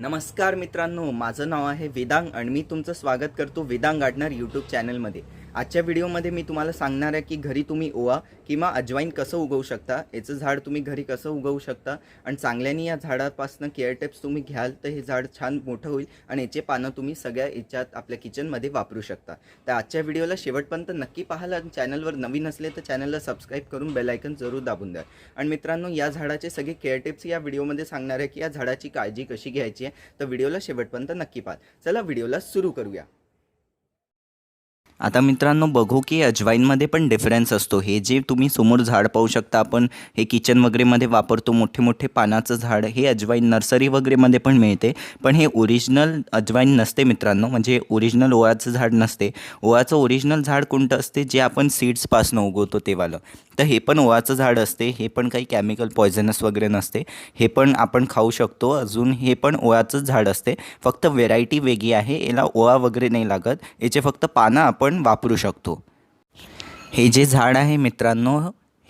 नमस्कार मित्रांनो माझं नाव आहे वेदांग आणि मी तुमचं स्वागत करतो वेदांग गार्डनर यूट्यूब चॅनलमध्ये आजच्या व्हिडिओमध्ये मी तुम्हाला सांगणार आहे की घरी तुम्ही ओवा किंवा अजवाईन कसं उगवू शकता याचं झाड तुम्ही घरी कसं उगवू शकता आणि चांगल्याने या झाडापासून केअर टिप्स तुम्ही घ्याल तर हे झाड छान मोठं होईल आणि याचे पानं तुम्ही सगळ्या याच्यात आपल्या किचनमध्ये वापरू शकता. तर आजच्या व्हिडिओला शेवटपर्यंत नक्की पाहाल आणि चॅनलवर नवीन असले तर चॅनलला सबस्क्राईब करून बेलायकन जरूर दाबून द्या. आणि मित्रांनो या झाडाचे सगळे केअर टिप्स या व्हिडिओमध्ये सांगणार आहे की या झाडाची काळजी कशी घ्यायची आहे तर व्हिडिओला शेवटपर्यंत नक्की पाहा. चला व्हिडिओला सुरू करूया. आता मित्रांनो बघू की अजवाईनमध्ये पण डिफरन्स असतो. हे जे तुम्ही समोर झाड पाहू शकता आपण हे किचन वगैरेमध्ये वापरतो मोठे मोठे पानाचं झाड हे अजवाईन नर्सरी वगैरेमध्ये पण मिळते. पण हे ओरिजिनल अजवाईन नसते मित्रांनो म्हणजे ओरिजिनल ओळाचं झाड नसते. ओळाचं ओरिजिनल झाड कोणतं असते? जे आपण सीड्सपासनं उगवतो तेवालं. तर हे पण ओळाचं झाड असते हे पण काही केमिकल पॉयझनस वगैरे नसते. हे पण आपण खाऊ शकतो अजून हे पण ओळाचंच झाड असते. फक्त व्हेरायटी वेगळी आहे याला ओळा वगैरे नाही लागत. याचे फक्त पानं आपण आपण वापरू शकतो. हे जे झाड आहे मित्रांनो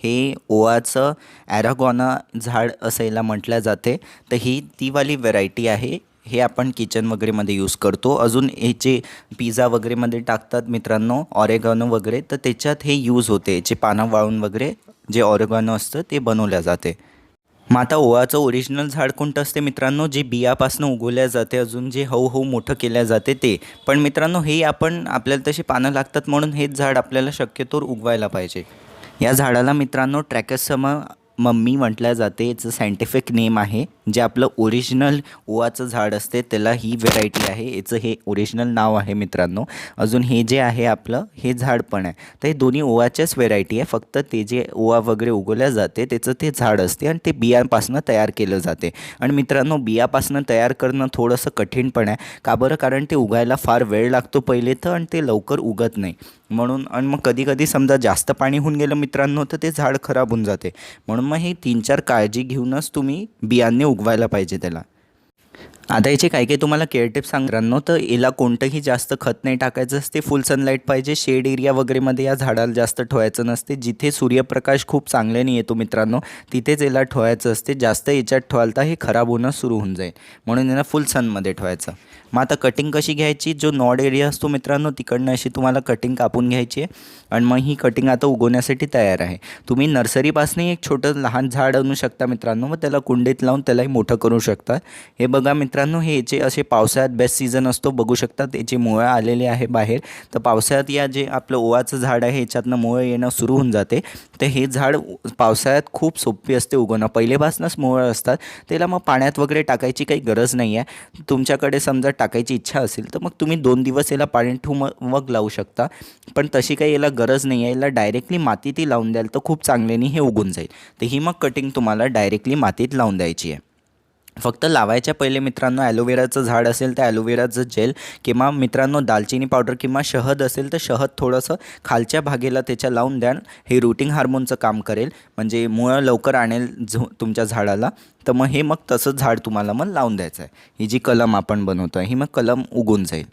हे ओवाचं ॲरागॉना झाड असायला म्हटलं जाते. तर ही ती वाली व्हेरायटी आहे. हे आपण किचन वगैरेमध्ये यूज करतो. अजून याचे पिझ्झा वगैरेमध्ये टाकतात मित्रांनो ऑरेगॉनो वगैरे. तर त्याच्यात हे यूज होते. याचे पानं वाळून वगैरे जे ऑरेगॉनो असतं ते बनवल्या जाते. मग आता ओवाचं ओरिजिनल झाड कोणतं असते मित्रांनो? जे बियापासून उगवल्या जाते अजून जे हळूहळू मोठं केल्या जाते ते. पण मित्रांनो हे आपण आपल्याला तशी पानं लागतात म्हणून हेच झाड आपल्याला शक्यतोवर उगवायला पाहिजे. या झाडाला मित्रांनो ट्रॅकसम मम्मी म्हटल्या जाते याचं सायंटिफिक नेम आहे. जे आपलं ओरिजिनल ओवाचं झाड असते त्याला ही व्हेरायटी आहे. याचं हे ओरिजिनल नाव आहे मित्रांनो. अजून हे जे आहे आपलं हे झाड पण आहे. तर हे दोन्ही ओवाच्याच व्हेरायटी आहे. फक्त ते जे ओवा वगैरे उगवल्या जाते त्याचं ते झाड असते आणि ते बियांपासनं तयार केलं जाते. आणि मित्रांनो बियापासनं तयार करणं थोडंसं कठीण पण आहे. का बरं? कारण ते उगायला फार वेळ लागतो पहिले तर आणि ते लवकर उगत नाही. म्हणून आणि मग कधी कधी समजा जास्त पाणी होऊन गेलं मित्रांनो तर ते झाड खराब होऊन जाते. म्हणून मग हे तीन चार काळजी घेऊनच तुम्ही बियाणे उगवायला पाहिजे त्याला. आता याचे काही काही तुम्हाला केअर टिप्स सांगरांनो तर याला कोणतंही जास्त खत नाही टाकायचं असते. फुल सनलाईट पाहिजे. शेड एरिया वगैरेमध्ये या झाडाला जास्त ठेवायचं नसते. जिथे सूर्यप्रकाश खूप चांगल्याने येतो मित्रांनो तिथेच याला ठेवायचं असते. जास्त याच्यात ठेवाल तर हे खराब होणं सुरू होऊन जाईल. म्हणून याला फुल सनमध्ये ठेवायचं. मग आता कटिंग कशी घ्यायची? जो नॉड एरिया असतो मित्रांनो तिकडनं अशी तुम्हाला कटिंग कापून घ्यायची आहे. आणि मग ही कटिंग आता उगवण्यासाठी तयार आहे. तुम्ही नर्सरीपासूनही एक छोटं लहान झाड आणू शकता मित्रांनो. मग त्याला कुंडीत लावून त्यालाही मोठं करू शकता. हे बघा मित्रांनो हे याचे असे पावसाळ्यात बेस्ट सीझन असतो बघू शकता. त्याचे मुळं आलेले आहे बाहेर तर पावसाळ्यात या जे आपलं ओवाचं झाड आहे याच्यातनं मुळं येणं सुरू होऊन जाते. तर हे झाड पावसाळ्यात खूप सोपी असते उगवणं. पहिलेपासूनच मुळं असतात. त्याला मग पाण्यात वगैरे टाकायची काही गरज नाही आहे. तुमच्याकडे समजा टाकायची इच्छा असेल तर मग तुम्ही दोन दिवस याला पाणी ठेवून मग मग लावू शकता. पण तशी काही याला गरज नाही आहे. याला डायरेक्टली मातीतही लावून द्याल तर खूप चांगल्याने हे उगून जाईल. तर ही मग कटिंग तुम्हाला डायरेक्टली मातीत लावून द्यायची आहे. फक्त लावायच्या पहिले मित्रांनो ॲलोवेराचं झाड असेल तर ॲलोवेराचं जेल किंवा मित्रांनो दालचिनी पावडर किंवा शहद असेल तर शहद थोडंसं खालच्या भागेला त्याच्या लावून द्याल. हे रुटिंग हार्मोनचं काम करेल. म्हणजे मुळं लवकर आणेल झो तुमच्या झाडाला. तर मग हे मग तसंच झाड तुम्हाला मग लावून द्यायचं आहे ही जी कलम आपण बनवतो आहे ही मग कलम उगून जाईल.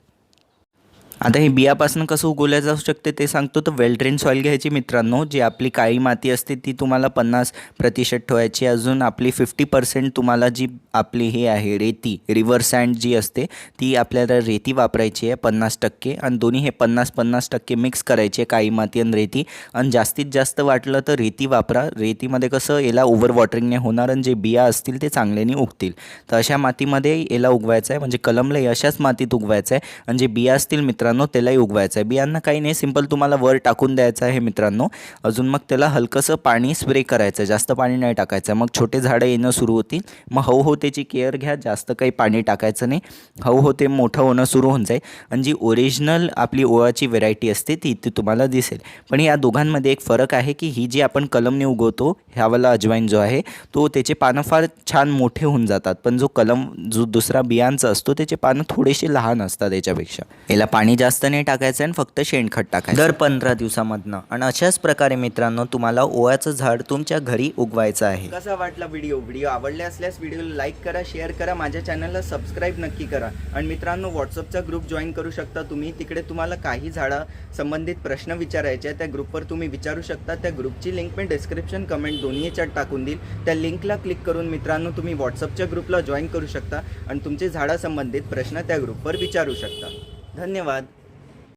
आता हे बियापासून कसं उगवल्या जाऊ शकते ते सांगतो. तर वेल ड्रेन सॉईल घ्यायची मित्रांनो जी आपली काळी माती असते ती तुम्हाला पन्नास प्रतिशत ठेवायची. अजून आपली फिफ्टी पर्सेंट तुम्हाला जी आपली हे आहे रेती रिव्हर सँड जी असते ती आपल्याला रेती वापरायची आहे पन्नास टक्के. आणि दोन्ही हे पन्नास पन्नास टक्के मिक्स करायचे काळी माती आणि रेती. आणि जास्तीत जास्त वाटलं तर रेती वापरा. रेतीमध्ये कसं याला ओव्हर वॉटरिंगने होणार आणि जे बिया असतील ते चांगल्याने उगतील. तर अशा मातीमध्ये याला उगवायचं आहे म्हणजे कलमला अशाच मातीत उगवायचं आहे. आणि जे बिया असतील मित्र मित्रांनो त्यालाही उगवायचं आहे. बियांना काही नाही सिंपल तुम्हाला वर टाकून द्यायचं आहे मित्रांनो. अजून मग त्याला हलकंसं पाणी स्प्रे करायचं आहे. जास्त पाणी नाही टाकायचं मग छोटे झाडं येणं सुरू होतील. मग हळूहळू त्याची केअर घ्या. जास्त काही पाणी टाकायचं नाही. हळूहळू ते मोठं होणं सुरू होऊन जाईल. आणि जी ओरिजिनल आपली ओळाची व्हेरायटी असते ती इथे तुम्हाला दिसेल. पण या दोघांमध्ये एक फरक आहे की ही जी आपण कलमने उगवतो ह्यावाला अजवाईन जो आहे तो त्याचे पानं फार छान मोठे होऊन जातात. पण जो कलम जो दुसरा बियांचा असतो त्याचे पानं थोडेसे लहान असतात याच्यापेक्षा. याला पाणी पाणी जास्त नाही टाकायचं आणि फक्त शेणखत टाकायचं. दर पंधरा दिवसामधनं. आणि अशाच प्रकारे मित्रांनो तुम्हाला ओव्याचं झाड तुमच्या घरी उगवायचं आहे. कसा वाटला व्हिडिओ? व्हिडिओ आवडले असल्यास व्हिडिओला लाईक करा शेअर करा माझ्या चॅनलला सबस्क्राईब नक्की करा. आणि मित्रांनो व्हॉट्सअपचा ग्रुप जॉईन करू शकता तुम्ही. तिकडे तुम्हाला काही झाडा संबंधित प्रश्न विचारायचे त्या ग्रुपवर तुम्ही विचारू शकता. त्या ग्रुपची लिंक मी डिस्क्रिप्शन कमेंट दोन्ही याच्यात टाकून देईल. त्या लिंकला क्लिक करून मित्रांनो तुम्ही व्हॉट्सअपच्या ग्रुपला जॉईन करू शकता आणि तुमचे झाडासंबंधित प्रश्न त्या ग्रुपवर विचारू शकता. धन्यवाद